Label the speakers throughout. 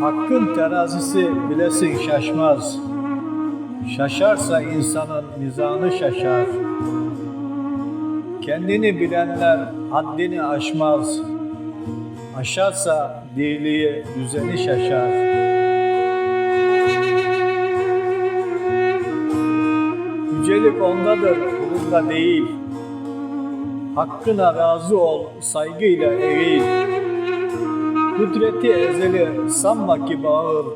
Speaker 1: Hakkın terazisi bilesin şaşmaz. Şaşarsa insanın mizanı şaşar. Kendini bilenler haddini aşmaz. Aşarsa diliği düzeni şaşar. Yücelik ondadır, kulunda değil. Hakkına razı ol, saygıyla eğil. Kudreti ezeli sanma ki bağır.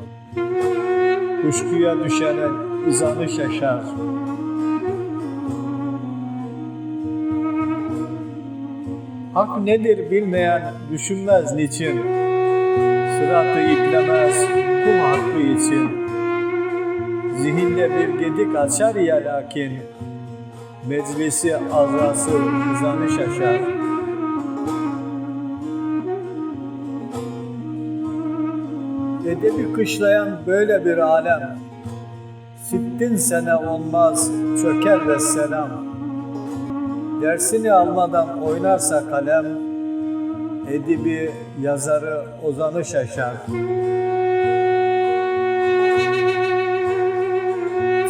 Speaker 1: Kuşkuya düşenin izanı şaşar. Hak nedir bilmeyen düşünmez niçin. Sıratı iplemez kul hakkı için. Zihinde bir gedik açar ya lakin. Meclisi azası mizanı şaşar. Edebi kışlayan böyle bir alem. Sittin sene olmaz çöker ve selam. Dersini almadan oynarsa kalem, edibi, yazarı, ozanı şaşar.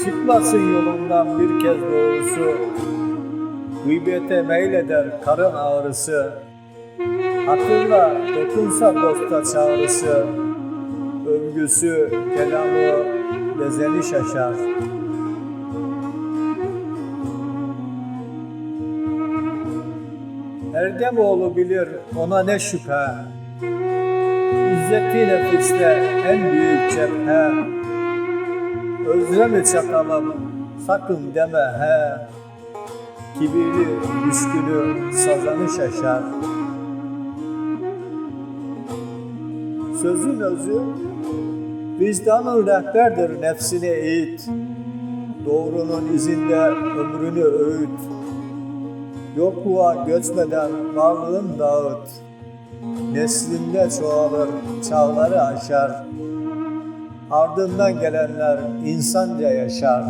Speaker 1: Çıkmasın yolundan bir kez doğrusu, gıybete meyleder karın ağrısı. Hatırla dokunsa dosta çağrısı, övgüsü, kelamı, bezeni şaşar. Erdemoğlu bilir ona ne şüphe. İzzeti nefiste en büyük cephe. Özlemi çakalım sakın deme he. Kibirli, düşkünü, sazanı şaşar. Sözün özü, vicdanın rehberdir nefsini eğit. Doğrunun izinde ömrünü öğüt. Yokluğa göçmeden varlığın dağıt. Neslinde çoğalır, çağları aşar. Ardından gelenler insanca yaşar.